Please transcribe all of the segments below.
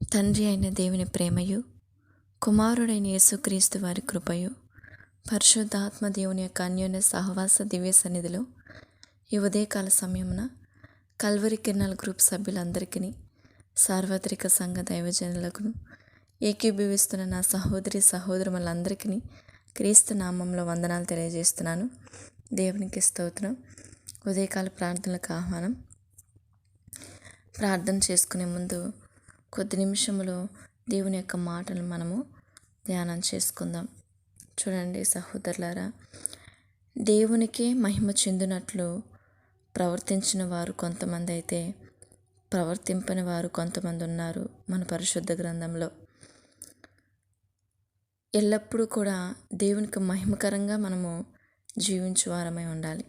తండ్రి అయిన దేవుని ప్రేమయు కుమారుడైన యేసుక్రీస్తు వారి కృపయు పరిశుద్ధాత్మ దేవుని యొక్క అన్యోన్య సహవాస దివ్య సన్నిధిలో ఈ ఉదయకాల సమయమున కల్వరి కిరణాల గ్రూప్ సభ్యులందరికీ సార్వత్రిక సంఘ దైవజనులకు ఏకీభవిస్తున్న నా సహోదరి సహోదరులందరికీ క్రీస్తు నామంలో వందనాలు తెలియజేస్తున్నాను. దేవునికి స్తోత్రం. ఉదయకాల ప్రార్థనలకు ఆహ్వానం. ప్రార్థన చేసుకునే ముందు కొద్ది నిమిషంలో దేవుని యొక్క మాటలు మనము ధ్యానం చేసుకుందాం. చూడండి సహోదరులారా దేవునికే మహిమ చెందినట్లు ప్రవర్తించిన వారు కొంతమంది అయితే ప్రవర్తింపని వారు కొంతమంది ఉన్నారు మన పరిశుద్ధ గ్రంథంలో. ఎల్లప్పుడూ కూడా దేవునికి మహిమకరంగా మనము జీవించు వారమై ఉండాలి.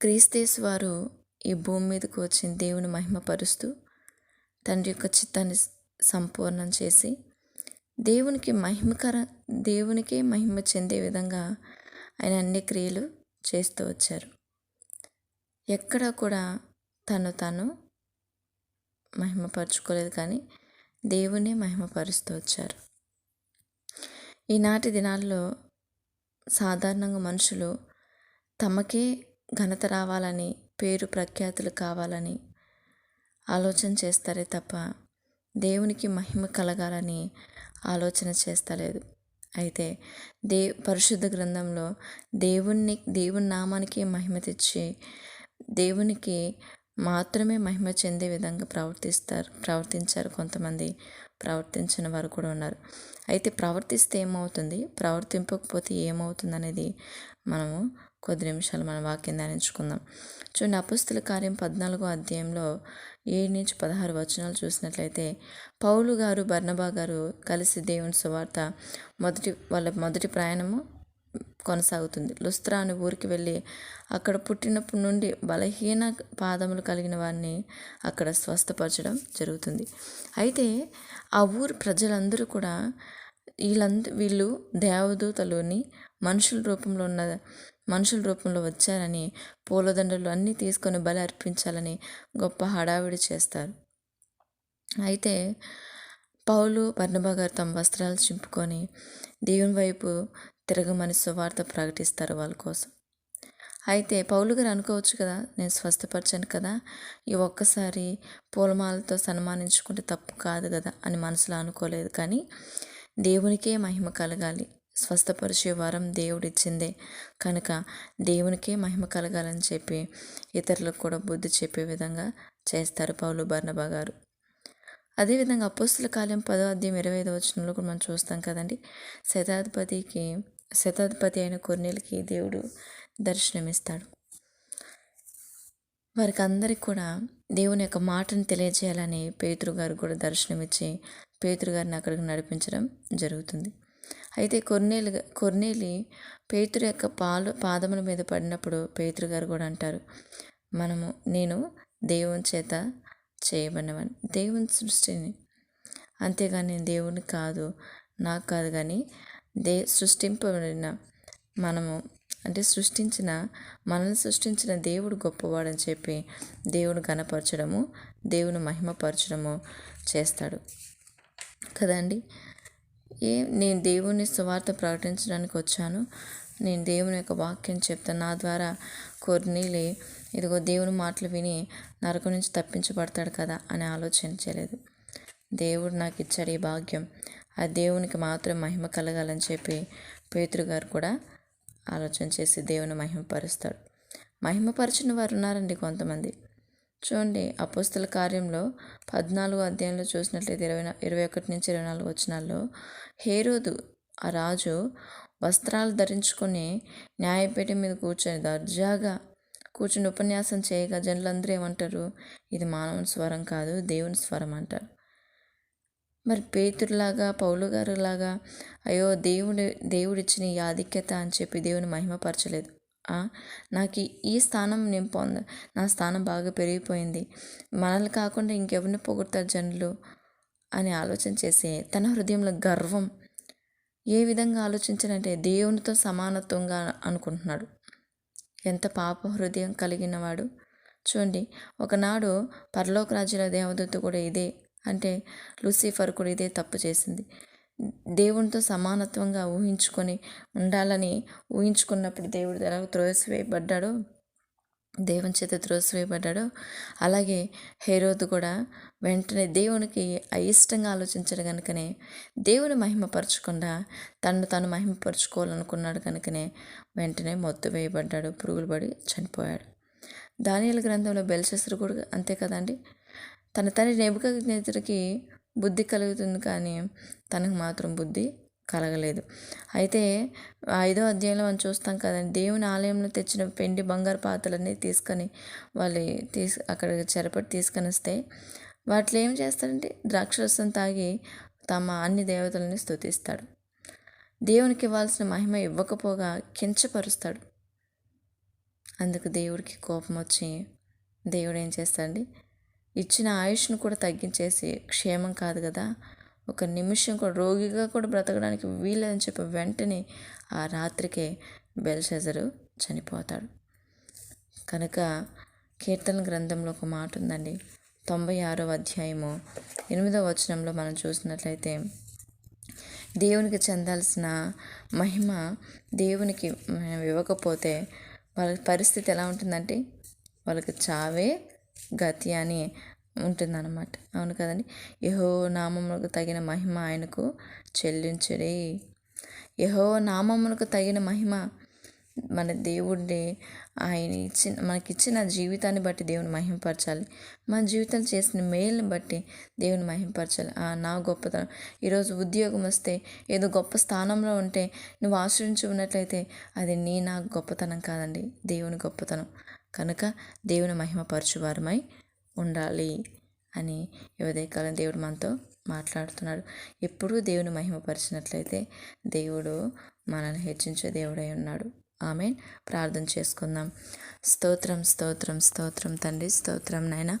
క్రీస్తేసు వారు ఈ భూమి మీదకు వచ్చిన దేవుని మహిమపరుస్తూ తండ్రి యొక్క చిత్తాన్ని సంపూర్ణం చేసి దేవునికి మహిమకర దేవునికే మహిమ చెందే విధంగా ఆయన అన్ని క్రియలు చేస్తూ వచ్చారు. ఎక్కడ కూడా తను తను మహిమపరచుకోలేదు కానీ దేవునే మహిమపరుస్తూ వచ్చారు. ఈనాటి దినాల్లో సాధారణంగా మనుషులు తమకే ఘనత రావాలని పేరు ప్రఖ్యాతులు కావాలని ఆలోచన చేస్తారే తప్ప దేవునికి మహిమ కలగాలని ఆలోచన చేస్తలేదు. అయితే దే పరిశుద్ధ గ్రంథంలో దేవుణ్ణి దేవుని నామానికి మహిమ తెచ్చి దేవునికి మాత్రమే మహిమ చెందే విధంగా ప్రవర్తిస్తారు ప్రవర్తించారు కొంతమంది. ప్రవర్తించిన వారు కూడా ఉన్నారు. అయితే ప్రవర్తిస్తే ఏమవుతుంది? ప్రవర్తింపకపోతే ఏమవుతుంది అనేది మనము కొద్ది నిమిషాలు మన వాక్యం ధ్యానించుకుందాం. చూడండి అపుస్తుల కార్యం పద్నాలుగో అధ్యాయంలో ఏడు నుంచి పదహారు వచనాలు చూసినట్లయితే పౌలు గారు బర్ణబా గారు కలిసి దేవుని సువార్త మొదటి వాళ్ళ మొదటి ప్రయాణము కొనసాగుతుంది. లుస్త్రా అనే ఊరికి వెళ్ళి అక్కడ పుట్టినప్పటి నుండి బలహీన పాదములు కలిగిన వారిని అక్కడ స్వస్థపరచడం జరుగుతుంది. అయితే ఆ ఊరు ప్రజలందరూ కూడా వీళ్ళందరూ వీళ్ళు దేవదూతలోని మనుషుల రూపంలో ఉన్న మనుషుల రూపంలో వచ్చారని పూలదండలు అన్నీ తీసుకొని బలి అర్పించాలని గొప్ప హడావిడి చేస్తారు. అయితే పౌలు బర్ణబా గారు తమ వస్త్రాలు చింపుకొని దేవుని వైపు తిరగమని సువార్త ప్రకటిస్తారు వాళ్ళ కోసం. అయితే పౌలు గారు అనుకోవచ్చు కదా నేను స్వస్థపరిచాను కదా ఈ ఒక్కసారి పూలమాలతో సన్మానించుకుంటే తప్పు కాదు కదా అని మనసులో అనుకోలేదు. కానీ దేవునికే మహిమ కలగాలి. స్వస్థపరిచే వరం దేవుడిచ్చిందే. కనుక దేవునికే మహిమ కలగాలని చెప్పి ఇతరులకు కూడా బుద్ధి చెప్పే విధంగా చేస్తారు పౌలు బర్ణబా గారు. అదేవిధంగా అపోస్తుల కాలం పదో అధ్యాయం ఇరవై ఐదు వచనంలో కూడా మనం చూస్తాం కదండి. శతాధిపతికి శతాధిపతి అయిన కొన్నేళ్ళకి దేవుడు దర్శనమిస్తాడు. వారికి అందరికి కూడా దేవుని యొక్క మాటను తెలియజేయాలని పేతురు గారు కూడా దర్శనమిచ్చి పేతురు గారిని అక్కడికి నడిపించడం జరుగుతుంది. అయితే కొన్నేలు కొన్నేలి పేతురు యొక్క పాలు పాదముల మీద పడినప్పుడు పేతురు గారు కూడా అంటారు మనము నేను దేవుని చేత చేయబడినవని దేవుని సృష్టిని అంతేగాని దేవుని కాదు నాకు కాదు కానీ దే సృష్టింపబడిన మనము అంటే సృష్టించిన మనల్ని సృష్టించిన దేవుడు గొప్పవాడని చెప్పి దేవుడు గణపరచడము దేవుని మహిమపరచడము చేస్తాడు. కదండి ఏ నేను దేవుని సువార్త ప్రకటించడానికి వచ్చాను. నేను దేవుని యొక్క వాక్యం చెప్తాను నా ద్వారా కొన్నిలే ఇదిగో దేవుని మాటలు విని నరకం నుంచి తప్పించబడతాడు కదా అని ఆలోచించలేదు దేవుడు నాకు ఇచ్చాడు ఈ భాగ్యం. ఆ దేవునికి మాత్రం మహిమ కలగాలని చెప్పి పేతురు గారు కూడా ఆలోచన చేసి దేవుని మహిమపరుస్తాడు. మహిమపరిచిన వారు ఉన్నారండి కొంతమంది. చూడండి అపోస్తుల కార్యంలో పద్నాలుగు అధ్యాయంలో చూసినట్లయితే ఇరవై ఇరవై ఒకటి నుంచి ఇరవై నాలుగు వచ్చినాల్లో హేరోదు ఆ రాజు వస్త్రాలు ధరించుకొని న్యాయపేట మీద కూర్చొని దర్జాగా కూర్చుని ఉపన్యాసం చేయగా జనులందరూ ఏమంటారు? ఇది మానవుని స్వరం కాదు దేవుని స్వరం అంటారు. మరి పేతురులాగా పౌలు గారులాగా అయ్యో దేవుడు దేవుడిచ్చిన ఈ ఆధిక్యత అని చెప్పి దేవుని మహిమపరచలేదు. నాకు ఈ స్థానం నేను పొంద నా స్థానం బాగా పెరిగిపోయింది. మనల్ని కాకుండా ఇంకెవరిని పొగుడతారు జనులు? అని ఆలోచన చేసి తన హృదయంలో గర్వం ఏ విధంగా ఆలోచించాలంటే దేవునితో సమానత్వంగా అనుకుంటున్నాడు. ఎంత పాప హృదయం కలిగిన వాడు చూడండి ఒకనాడు పరలోక రాజ్యాల దేవదూత కూడా ఇదే అంటే లూసిఫర్ కూడా ఇదే తప్పు చేసింది. దేవునితో సమానత్వంగా ఊహించుకొని ఉండాలని ఊహించుకున్నప్పుడు దేవుడు ఎలా త్రోసివేయబడ్డాడో దేవుని చేత త్రోసివేయబడ్డాడో అలాగే హేరోదు కూడా వెంటనే దేవునికి అయిష్టంగా ఆలోచించాడు కనుకనే దేవుని మహిమపరచకుండా తను తను మహిమపరచుకోవాలనుకున్నాడు కనుకనే వెంటనే మొత్తు వేయబడ్డాడు పురుగులు పడి చనిపోయాడు. దానియల గ్రంథంలో బెల్షెసరు కూడా అంతే కదండి తన తండ్రి నెబుకజ్ఞతకి బుద్ధి కలుగుతుంది కానీ తనకు మాత్రం బుద్ధి కలగలేదు. అయితే ఐదో అధ్యాయంలో మనం చూస్తాం కదండి దేవుని ఆలయంలో తెచ్చిన పెండి బంగారు పాత్రలన్నీ తీసుకొని వాళ్ళు తీసు అక్కడ చెరపట్టి తీసుకొని వస్తే వాటిలో ఏం చేస్తాడంటే ద్రాక్షరసం తాగి తమ అన్ని దేవతలని స్తుతిస్తాడు. దేవునికి ఇవ్వాల్సిన మహిమ ఇవ్వకపోగా కించపరుస్తాడు. అందుకు దేవుడికి కోపం వచ్చి దేవుడు ఏం చేస్తాడండి? ఇచ్చిన ఆయుష్ను కూడా తగ్గించేసి క్షేమం కాదు కదా. ఒక నిమిషం కూడా రోగిగా కూడా బ్రతకడానికి వీలని చెప్పి వెంటనే ఆ రాత్రికే బెల్షెజరు చనిపోతాడు. కనుక కీర్తన గ్రంథంలో ఒక మాట ఉందండి. తొంభై ఆరో అధ్యాయము ఎనిమిదో వచనంలో మనం చూసినట్లయితే దేవునికి చెందాల్సిన మహిమ దేవునికి మనం ఇవ్వకపోతే వాళ్ళ పరిస్థితి ఎలా ఉంటుందంటే వాళ్ళకి చావే గతి అని ఉంటుందన్నమాట. అవును కదండి? యహో నామములకు తగిన మహిమ ఆయనకు చెల్లించడే. యహో నామములకు తగిన మహిమ మన దేవుడి. ఆయన ఇచ్చిన మనకిచ్చిన జీవితాన్ని బట్టి దేవుని మహిమపరచాలి. మన జీవితం చేసిన మేలుని బట్టి దేవుని మహిమపరచాలి. నా గొప్పతనం. ఈరోజు ఉద్యోగం వస్తే ఏదో గొప్ప స్థానంలో ఉంటే నువ్వు ఆశ్రయించి ఉన్నట్లయితే అది నీ నా గొప్పతనం కాదండి. దేవుని గొప్పతనం. కనుక దేవుని మహిమపరచువారమై ఉండాలి అని ఉదయకాలం దేవుడు మనతో మాట్లాడుతున్నాడు. ఎప్పుడూ దేవుని మహిమపరిచినట్లయితే దేవుడు మనల్ని హెచ్చించే దేవుడై ఉన్నాడు. ఆమె ప్రార్థన చేసుకుందాం. స్తోత్రం స్తోత్రం స్తోత్రం తండ్రి స్తోత్రం నాయన.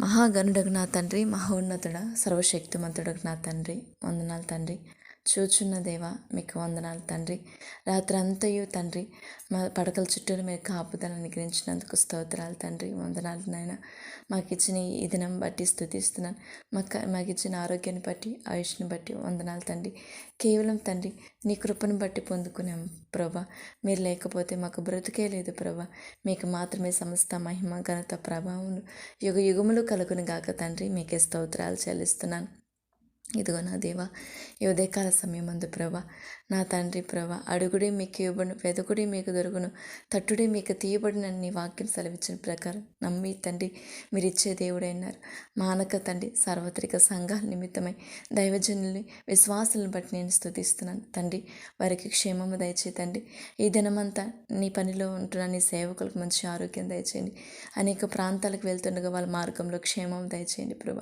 మహాగణుడకు నా తండ్రి మహోన్నతుడ సర్వశక్తిమంతుడకు నా తండ్రి వందనాలు తండ్రి. చూచున్న దేవా మీకు వందనాలు తండ్రి. రాత్రంతయు తండ్రి మా పడకల చుట్టూరు మీరు కాపుదలను నిగ్రహించినందుకు స్తోత్రాలు తండ్రి. వందనాలు నాయన. మాకు ఇచ్చిన ఈ దినం బట్టి స్థుతిస్తున్నాను. మాకు మాకు ఇచ్చిన ఆరోగ్యాన్ని బట్టి ఆయుష్ని బట్టి వందనాలు తండ్రి. కేవలం తండ్రి నీ కృపను బట్టి పొందుకున్నాం ప్రభా. మీరు లేకపోతే మాకు బ్రతికే లేదు ప్రభా. మీకు మాత్రమే సమస్త మహిమ ఘనత ప్రభావం యుగ యుగములు కలుగును గాక తండ్రి. మీకే స్తోత్రాలు చెల్లిస్తున్నాను. ఇదిగో నా దేవా ఈ ఉదయకాల సమయం అందు ప్రభ నా తండ్రి ప్రభ అడుగుడి మీకు ఇవ్వను వెదకుడి మీకు దొరుకును తట్టుడి మీకు తీయబడిన నీ వాక్యం సెలవిచ్చిన ప్రకారం నమ్మి తండ్రి మీరు ఇచ్చే దేవుడైనారు మానక తండ్రి సార్వత్రిక సంఘాల నిమిత్తమై దైవజనుల్ని విశ్వాసులను బట్టి నేను స్థుతిస్తున్నాను తండ్రి వారికి క్షేమము దయచే తండ్రి. ఈ దినమంతా నీ పనిలో ఉంటున్న నీ సేవకులకు మంచి ఆరోగ్యం దయచేయండి. అనేక ప్రాంతాలకు వెళ్తుండగా వాళ్ళ మార్గంలో క్షేమం దయచేయండి ప్రభ.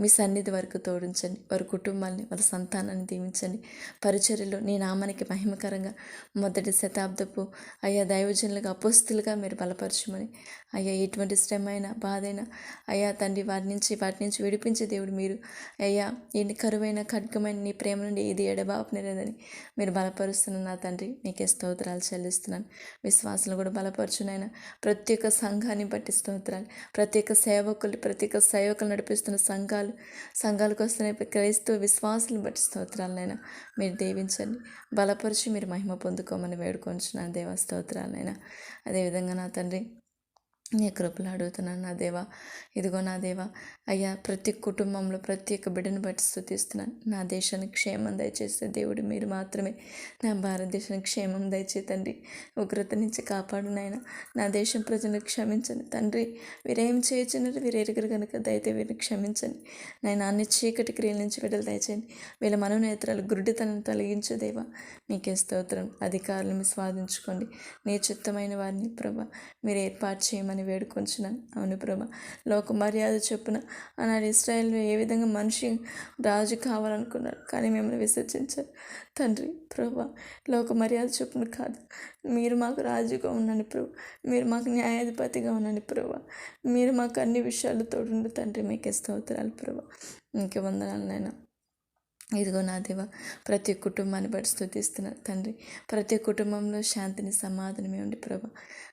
మీ సన్నిధి వరకు తోడించండి. వరకు కుటుంబాన్ని వాళ్ళ సంతానాన్ని దీవించండి. పరిచర్యలో నీ నామానికి మహిమకరంగా మొదటి శతాబ్దపు అయ్యా దైవజనులుగా అపోస్తులుగా మీరు బలపరచమని అయ్యా ఎటువంటి శ్రమ అయినా బాధైనా అయ్యా తండ్రి వారి నుంచి వాటి నుంచి విడిపించే దేవుడు మీరు. అయ్యా ఎన్ని కరువైన ఖడ్గమైన నీ ప్రేమ నుండి ఇది ఎడబాపనిలేదని మీరు బలపరుస్తున్న నా తండ్రి నీకే స్తోత్రాలు చెల్లిస్తున్నాను. విశ్వాసాలు కూడా బలపరచునైన ప్రతి ఒక్క సంఘాన్ని బట్టి స్తోత్రాలు ప్రతి ఒక్క సేవకులు ప్రతి ఒక్క సేవకులు నడిపిస్తున్న సంఘాలు సంఘాలకు వస్తున్న క్రైస్తవ విశ్వాసాలను బట్టి స్తోత్రాలనైనా మీరు దీవించండి. బలపరిచి మీరు మహిమ పొందుకోమని వేడుకొంచున్నాను దేవ స్తోత్రాలనైనా. అదేవిధంగా నా తండ్రి నీ కృపలు అడుగుతున్నాను నా దేవా. ఇదిగో నా దేవా. అయ్యా ప్రతి కుటుంబంలో ప్రతి ఒక్క బిడ్డను బట్టి స్థుతిస్తున్నాను. నా దేశానికి క్షేమం దయచేస్తే దేవుడు మీరు మాత్రమే. నా భారతదేశానికి క్షేమం దయచే తండ్రి. ఉగ్రత నుంచి కాపాడు నాయన. నా దేశం ప్రజలను క్షమించండి తండ్రి. వీరేం చేయొచ్చినారు వీరు ఎరుగురు కనుక దయతే వీరిని క్షమించండి. నేను అన్ని చీకటి క్రియల నుంచి విడుదల దయచేయండి. వీళ్ళ మనోనేత్రాలు గుడ్డితనం తొలగించు దేవా. మీకే స్తోత్రం. అధికారులను స్వాదించుకోండి నీ చిత్తమైన వారిని ప్రభా మీరు ఏర్పాటు చేయమని అని వేడుకొంచున్నాను. అవును ప్రభా. లోక మర్యాద చొప్పున ఆనాడు ఇస్రాయల్లో ఏ విధంగా మనిషి రాజు కావాలనుకున్నారు? కానీ మిమ్మల్ని విసర్జించారు. తండ్రి ప్రభ లోక మర్యాద చొప్పున కాదు. మీరు మాకు రాజుగా ఉండండి ప్రభు. మీరు మాకు న్యాయాధిపతిగా ఉండండి ప్రభు. మీరు మాకు అన్ని విషయాలు తోడుండు తండ్రి. మీకే స్తోత్రాలు ప్రభా. ఇంకే వందనాలు నాయన. ఇదిగో నా దేవ ప్రతి కుటుంబాన్ని బట్టి స్థుతిస్తున్నారు తండ్రి. ప్రతి కుటుంబంలో శాంతిని సమాధానమే ఉండి ప్రభా.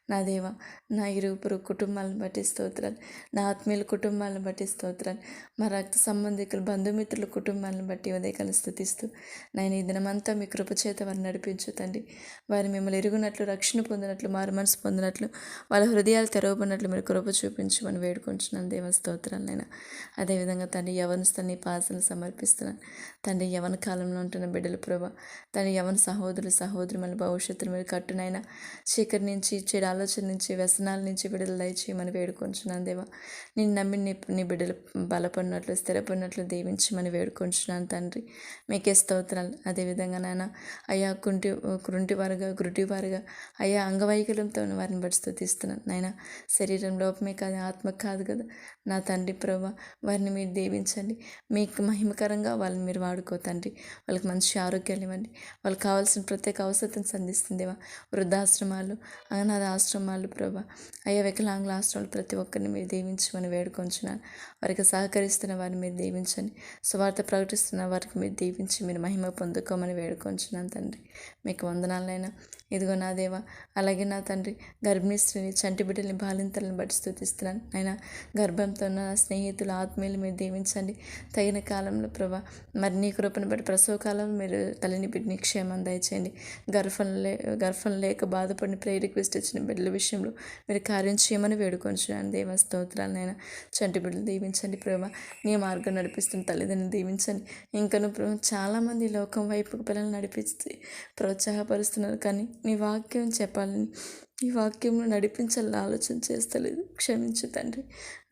నా దేవ నా ఇరువురు కుటుంబాలను బట్టి స్తోత్రాలు. నా ఆత్మీయుల కుటుంబాలను బట్టి స్తోత్రాలు. మా రక్త సంబంధికులు బంధుమిత్రుల కుటుంబాలను బట్టి ఉదయకాలు స్థుతిస్తూ నేను ఈ దినమంతా మీ కృపచేత వారిని నడిపించు తండ్రి. వారు మిమ్మల్ని ఎరుగునట్లు రక్షణ పొందినట్లు మారు మనసు పొందినట్లు వాళ్ళ హృదయాలు తెరవబడినట్లు మీరు కృప చూపించమని వేడుకుంటున్నాను దేవ స్తోత్రాలు నేను అదేవిధంగా తండ్రి యవనస్తుని పాసలు సమర్పిస్తున్నాను. తండ్రి యవన కాలంలో ఉంటున్న బిడ్డలు ప్రభా తండ్రి యవన సహోదరులు సహోదరు మన భవిష్యత్తును మీరు కట్టునైనా చీకటి నుంచి చెడాల ఆలోచన నుంచి వ్యసనాల నుంచి విడుదల దయచేయమని వేడుకొంచున్నాను దేవా. నేను నమ్మి నీ నీ బిడ్డలు బలపడినట్లు స్థిరపడినట్లు దీవించమని వేడుకొంచున్నాను తండ్రి. మీకే స్తోత్రాలు. అదేవిధంగా నాన్న అయ్యా కుంటి కృంటి వారుగా గురుటి వారుగా అయ్యా అంగవైకల్యంతో వారిని బట్టి స్థుతిస్తున్నాను నాయన శరీరం లోపమే కాదు ఆత్మ కాదు కదా. నా తండ్రి ప్రభా వారిని మీరు దీవించండి. మీకు మహిమకరంగా వాళ్ళని మీరు వాడుకో తండ్రి. వాళ్ళకి మంచి ఆరోగ్యాలు ఇవ్వండి. వాళ్ళకి కావాల్సిన ప్రత్యేక అవసరం సంధిస్తుందేవా వృద్ధాశ్రమాలు అనాథ ఆశ్రమాలు ప్రభా. అయ్యా వికలాంగుల ఆశ్రమాలు ప్రతి ఒక్కరిని మీరు దీవించమని వేడుకొంచున్నాను. వారికి సహకరిస్తున్న వారిని మీరు దీవించండి. స్వార్థ ప్రకటిస్తున్న వారికి మీరు దీవించి మీరు మహిమ పొందుకోమని వేడుకొంచున్నాను తండ్రి. మీకు వందనాలైనా ఇదిగో నా దేవ అలాగే నా తండ్రి గర్భిణీ స్త్రీని చంటి బిడ్డల్ని బాలింతలను బట్టి స్థుతిస్తున్నాను ఆయన గర్భంతో ఉన్న నా స్నేహితులు ఆత్మీయులు మీరు దీవించండి. తగిన కాలంలో ప్రభా మరి నీ కృపను బట్టి ప్రసవ కాలంలో మీరు తల్లిని బిడ్డని క్షేమం దయచేయండి. గర్భం లే గర్భం లేక బాధపడిన ప్రే రిక్వెస్ట్ ఇచ్చిన బిడ్డల విషయంలో మీరు కార్యం చేయమని వేడుకొంచున్నాను. దేవ స్తోత్రాలనైనా చంటి బిడ్డలు దీవించండి ప్రభా. నీ మార్గం నడిపిస్తున్న తల్లిదండ్రులు దీవించండి. ఇంకను ప్రభు చాలామంది లోకం వైపుకు పిల్లలు నడిపిస్తే ప్రోత్సాహపరుస్తున్నారు. కానీ నీ వాక్యం చెప్పాలని ఈ వాక్యంలో నడిపించాలని ఆలోచన చేస్తలేదు. క్షమించు తండ్రి.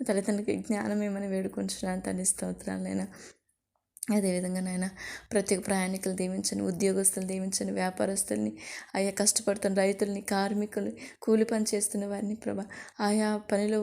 తల్లిదండ్రులకి జ్ఞానం ఏమని వేడుకుంటున్నాను తండ్రి స్తోత్రాలైనా అదేవిధంగా నాయన ప్రతి ఒక్క ప్రయాణికులు దీవించండి ఉద్యోగస్తులు దీవించండి వ్యాపారస్తుల్ని ఆయా కష్టపడుతున్న రైతుల్ని కార్మికులు కూలి పని చేస్తున్న వారిని ప్రభా ఆయా పనిలో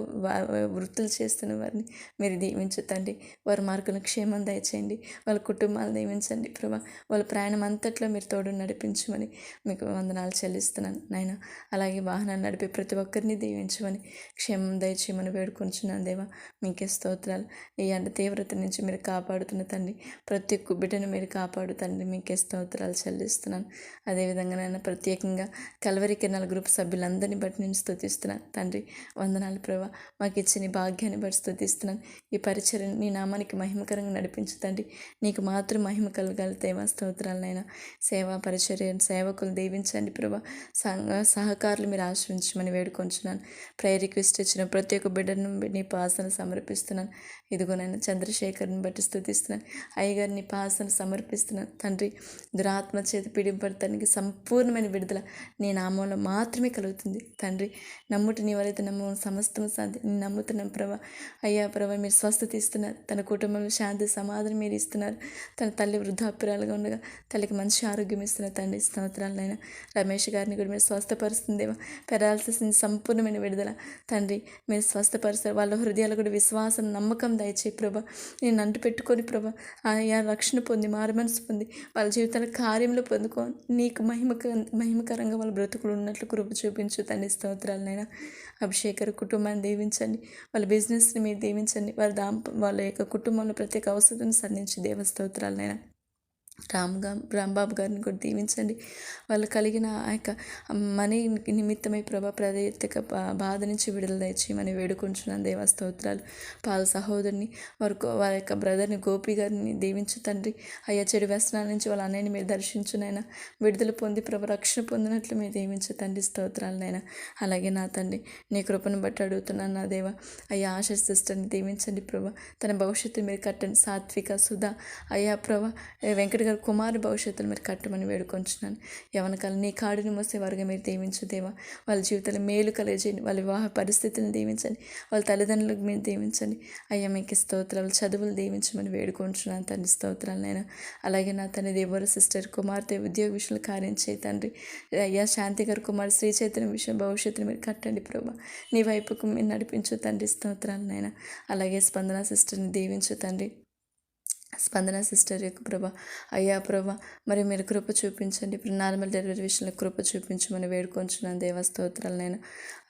వృత్తులు చేస్తున్న వారిని మీరు దీవించుతండి వారి మార్గంలో క్షేమం దయచేయండి. వాళ్ళ కుటుంబాలు దీవించండి ప్రభా. వాళ్ళ ప్రయాణం అంతట్లో మీరు తోడు నడిపించమని మీకు వందనాలు చెల్లిస్తున్నాను నాయన. అలాగే వాహనాలు నడిపే ప్రతి ఒక్కరిని దీవించమని క్షేమం దయచేయమని వేడుకుంటున్నాను దేవా. మీకే స్తోత్రాలు. ఈ అంట తీవ్రత నుంచి మీరు కాపాడుతున్న తండ్రి. ప్రతి ఒక్క బిడ్డను మీరు కాపాడు. తండ్రి మీకే స్తోత్రాలు చెల్లిస్తున్నాను. అదేవిధంగా నేను ప్రత్యేకంగా కలవరి కిరణాల గ్రూప్ సభ్యులందరినీ బట్టి నేను స్థుతిస్తున్నాను తండ్రి వందనాలు ప్రభా. మాకు ఇచ్చిన భాగ్యాన్ని బట్టి స్థుతిస్తున్నాను ఈ పరిచయం నీ నామానికి మహిమకరంగా నడిపించు తండ్రి. నీకు మాత్రం మహిమ కలగలితేవా స్తోత్రాలనైనా సేవా పరిచర్య సేవకులు దీవించండి ప్రభా. సంఘ సహకారులు మీరు ఆశ్రయించమని వేడుకొంచున్నాను. ప్రేయర్ రిక్వెస్ట్ ఇచ్చిన ప్రతి ఒక్క బిడ్డను నీ పాసన సమర్పిస్తున్నాను. ఇదిగో నేను చంద్రశేఖర్ని బట్టి స్థుతిస్తున్నాను అయ్యగారిని పాసను సమర్పిస్తున్న తండ్రి దురాత్మ చేతి పీడింపడతానికి సంపూర్ణమైన విడుదల నీ నామంలో మాత్రమే కలుగుతుంది. తండ్రి నమ్ముటి నీ వలైతే నమ్మ సమస్తం సాధ్యం. నేను నమ్ముతున్నాను ప్రభా. అయ్యా ప్రభా మీరు స్వస్థత ఇస్తున్నారు తన కుటుంబంలో శాంతి సమాధానం మీరు ఇస్తున్నారు. తన తల్లి వృద్ధాపురాలుగా ఉండగా తల్లికి మంచి ఆరోగ్యం ఇస్తున్నారు తండ్రి స్తోత్రాలైనా రమేష్ గారిని కూడా మీరు స్వస్థపరుస్తుందేమో పెరాల్సిన సంపూర్ణమైన విడుదల. తండ్రి మీరు స్వస్థపరుస్తారు. వాళ్ళ హృదయాలు కూడా విశ్వాసం నమ్మకం దయచే ప్రభా. నేను అంటు పెట్టుకొని ప్రభా ఆయా రక్షణ పొంది మారుమనసు పొంది వాళ్ళ జీవితాల కార్యంలో పొందుకో. నీకు మహిమక మహిమకరంగా వాళ్ళ బ్రతుకులు ఉన్నట్లు కృప చూపించు. తండ్రి స్తోత్రాలనైనా అభిషేకర్ కుటుంబాన్ని దీవించండి. వాళ్ళ బిజినెస్ని మీరు దీవించండి. వాళ్ళ దాంప వాళ్ళ యొక్క కుటుంబంలో ప్రత్యేక అవసరం సంధించి దేవ స్తోత్రాలనైనా రామ్గా రాంబాబు గారిని కూడా దీవించండి. వాళ్ళు కలిగిన ఆ యొక్క మనీ నిమిత్తమై ప్రభా ప్రత్యేక బాధ నుంచి విడుదల దయచేయమని వేడుకుంటున్నాను దేవా స్తోత్రాలు. పాల సహోదరుని వారు వారి యొక్క బ్రదర్ని గోపి గారిని దీవించు తండ్రి. అయ్యా చెడు వ్యసనాల నుంచి వాళ్ళ అన్నయ్యని మీరు దర్శించునైనా విడుదల పొంది ప్రభు రక్షణ పొందినట్లు మీరు దీవించు తండ్రి స్తోత్రాలనైనా. అలాగే నా తండ్రి నీ కృపను బట్టి అడుగుతున్నాను నా దేవా. అయ్యా ఆశ సిస్టర్ని దీవించండి ప్రభా. తన భవిష్యత్తు మీరు కట్టండి. సాత్విక సుధా. అయ్యా ప్రభా వెంకట గారు కుమారు భవిష్యత్తులు మీరు కట్టమని వేడుకొంచున్నాను. యవనకాలం నీ కాడిని మోసే వారుగా మీరు దీవించు దేవా. వాళ్ళ జీవితంలో మేలు కలిగజేయండి. వాళ్ళ వివాహ పరిస్థితిని దీవించండి. వాళ్ళ తల్లిదండ్రులకు మీరు దీవించండి. అయ్యా మీకు స్తోత్రాలు చదువులు దీవించమని వేడుకొంటున్నాను తండ్రి. స్తోత్రాలనైనా అలాగే నా తండ్రి దేవర సిస్టర్ కుమార్తె ఉద్యోగ విషయంలో కార్యం చేయి తండ్రి. అయ్యా శాంతి గారు కుమార్ శ్రీ చైతన్య విషయం భవిష్యత్తును మీరు కట్టండి ప్రభా. నీ వైపుకు మీరు నడిపించు తండ్రి. స్తోత్రాలనైనా అలాగే స్పందన సిస్టర్ని దీవించు తండ్రి. స్పందన సిస్టర్ యొక్క ప్రభ అయ్యా ప్రభ మరి మీరు కృప చూపించండి. ఇప్పుడు నార్మల్ డెలివరీ విషయంలో కృప చూపించమని వేడుకొంచున్నాను. దేవస్తోత్రాలు నేను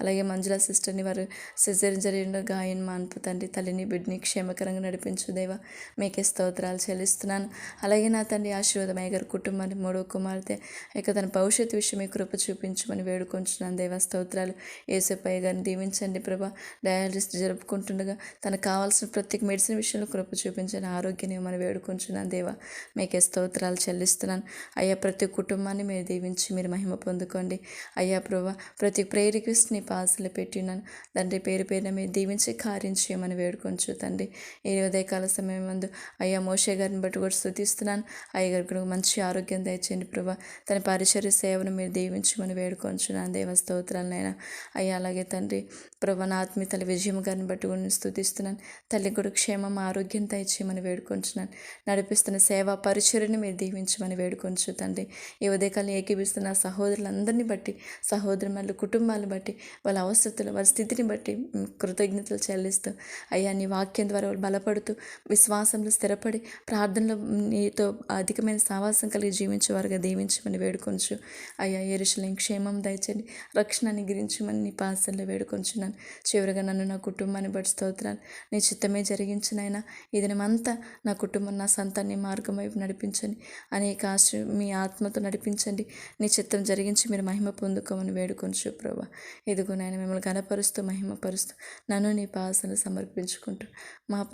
అలాగే మంజుల సిస్టర్ని వారు సిజర్ జరిగిన గాయం మాన్పు తండ్రి తల్లిని బిడ్ని క్షేమకరంగా నడిపించు దేవ మీకే స్తోత్రాలు చెల్లిస్తున్నాను. అలాగే నా తండ్రి ఆశీర్వాదం అయ్యగారు కుటుంబాన్ని మూడో కుమార్తె ఇక తన భవిష్యత్తు విషయం విషయమే కృప చూపించమని వేడుకొంచున్నాను. దేవస్తోత్రాలు స్తోత్రాలు. ఏసపయ్య గారిని దీవించండి ప్రభా. డయాలసిస్ జరుపుకుంటుండగా తనకు కావాల్సిన ప్రత్యేక మెడిసిన్ విషయంలో కృప చూపించండి. ఆరోగ్యాన్ని చేయమని వేడుకుంటున్నాను దేవా మీకే స్తోత్రాలు చెల్లిస్తున్నాను. అయ్యా ప్రతి కుటుంబాన్ని మీరు దీవించి మీరు మహిమ పొందుకోండి. అయ్యా ప్రభా ప్రతి ప్రేయర్ రిక్వెస్ట్ నీ పాసులు పెట్టినాను తండ్రి పేరు పేరున మీరు దీవించి కార్యం చేయమని వేడుకొంచు తండ్రి. ఈ ఉదయకాల సమయం ముందు అయ్యా మోషే గారిని బట్టి కూడా స్థుతిస్తున్నాను. అయ్యగారు కూడా మంచి ఆరోగ్యం దయచేయండి ప్రభా. తన పరిచర్య సేవను మీరు దీవించమని వేడుకొంచున్నాను. దేవ స్తోత్రాలనైనా. అయ్యా అలాగే తండ్రి ప్రభా నా ఆత్మీయ తల్లి విజయం గారిని బట్టి కూడా స్థుతిస్తున్నాను. తల్లి కూడా క్షేమం ఆరోగ్యం దయచేయమని వేడుకొంచున్నాను. నడిపిస్తున్న సేవా పరిచర్ని మీరు దీవించమని వేడుకొంచు తండ్రి. ఈ ఉదయకాలం ఏకీపిస్తున్న సహోదరులందరినీ బట్టి సహోదరుల కుటుంబాలను బట్టి వాళ్ళ అవసరతలు వారి స్థితిని బట్టి కృతజ్ఞతలు చెల్లిస్తూ అయ్యా నీ వాక్యం ద్వారా వాళ్ళు బలపడుతూ విశ్వాసంలో స్థిరపడి ప్రార్థనలో నీతో అధికమైన సావాసం కలిగి జీవించేవారుగా దీవించమని వేడుకొంచు. అయ్యా ఎరుషులని క్షేమం దయచండి రక్షణ అనుగ్రహించమని నీ పాసల్లో వేడుకొంచున్నాను. చివరిగా నన్ను నా కుటుంబాన్ని బట్టి స్తోత్రాలు. నీ చిత్తమే జరిగించినైనా ఈ దినమంతా నా కుటుంబం కుటుంబం నా సంతాన్ని మార్గం వైపు నడిపించండి. అనేక ఆశ మీ ఆత్మతో నడిపించండి. నీ చిత్తం జరిగించి మీరు మహిమ పొందుకోమని వేడుకొని ప్రభా. ఇదిగో నాయన మిమ్మల్ని గనపరుస్తూ మహిమపరుస్తూ నన్ను నీ పాసలు సమర్పించుకుంటూ మా